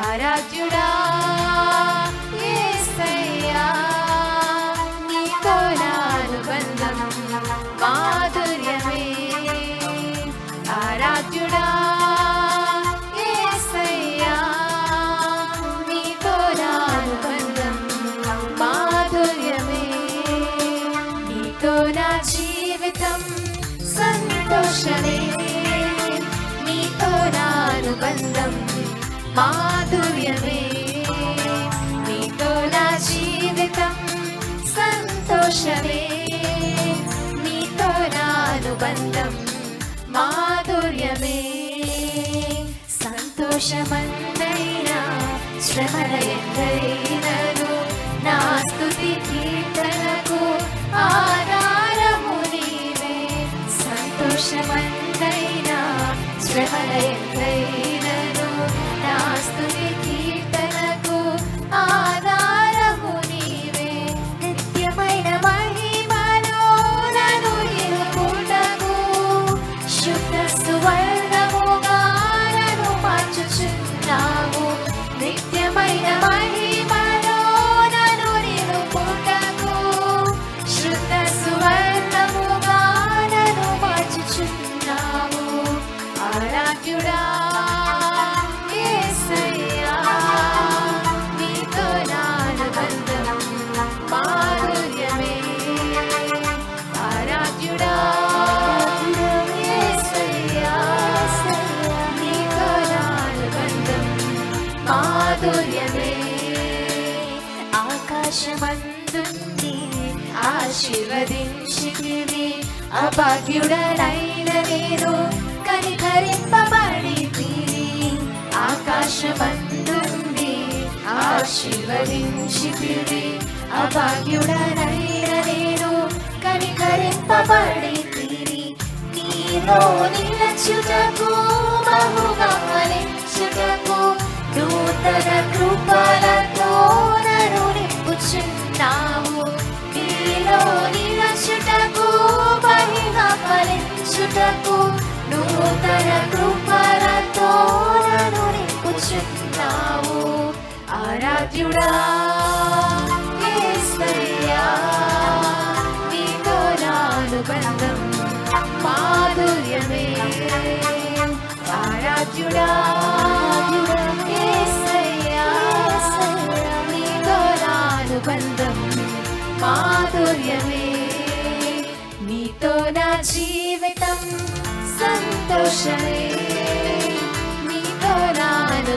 ఆరాధ్యుడా యేసయ్యా నీతో నా అనుబంధం మాధుర్యమే ఆరాధ్యుడా యేసయ్యా నీతో నా అనుబంధం మాధుర్యమే నీతో నా జీవితం సంతోషమే నీతో నా అనుబంధం మాధుర్యమే. నీతో నా జీవితం సంతోషమే. నీతో నా అనుబంధం మాధుర్యమే. సంతోషమందైనా శ్రమల మాధుర్యమే ఆకాశమందుంది ఆశీర్వదించితివి అభాగ్యుడనైన నేను కనికరింపబడి ఆకాశమందుంది ఆశీర్వదించితివి అభాగ్యుడనైన నేను కనికరింపబడి నీలో నిలచుటకు బహుగా ఫలించుటకు తన కృపలతో నన్ను నింపుచున్నావు. నీలో నిలచుటకు బహిగా ఫలించుటకు నూతన కృపలతో నన్ను నింపుచున్నావు. ఆరాధ్యుడా!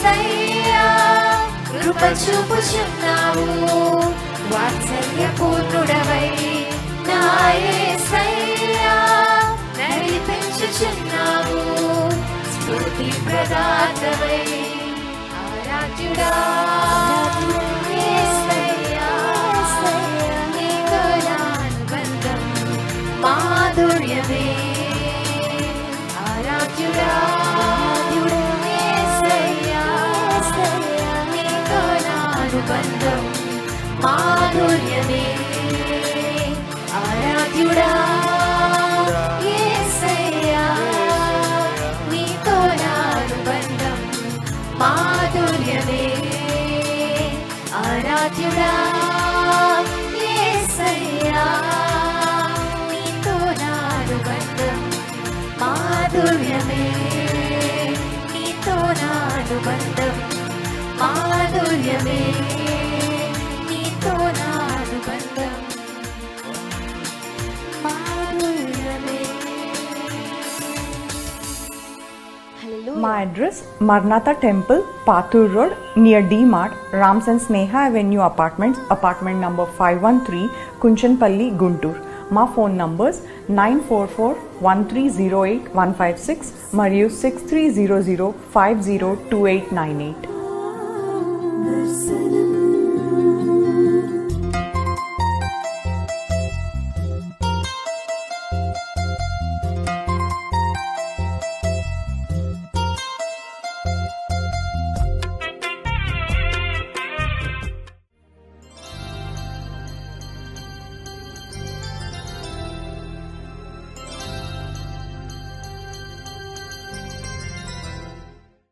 యేసయ్యా కృప చూపుచున్నావు. వాత్సల్య పూర్ణుడవై నా యేసయ్యా నడిపించుచున్నావు స్ఫూర్తి ప్రదాతవై ఆరాధ్యుడా. సుగంధం మాధుర్యమే. ఆరాధ్యుడా నీతో నా మాధుర్యమే. ఆరాధ్యుడా నీతో నా అనుబంధం మాధుర్యమే. నీతో నా మా address మర్నాథ temple Pathur road near D mart Rams and Sneha avenue apartments apartment number five one three Kunchanpalli Guntur మా phone numbers nine four four one three zero eight one five six మరియు six three zero zero five zero two eight nine eight cinema.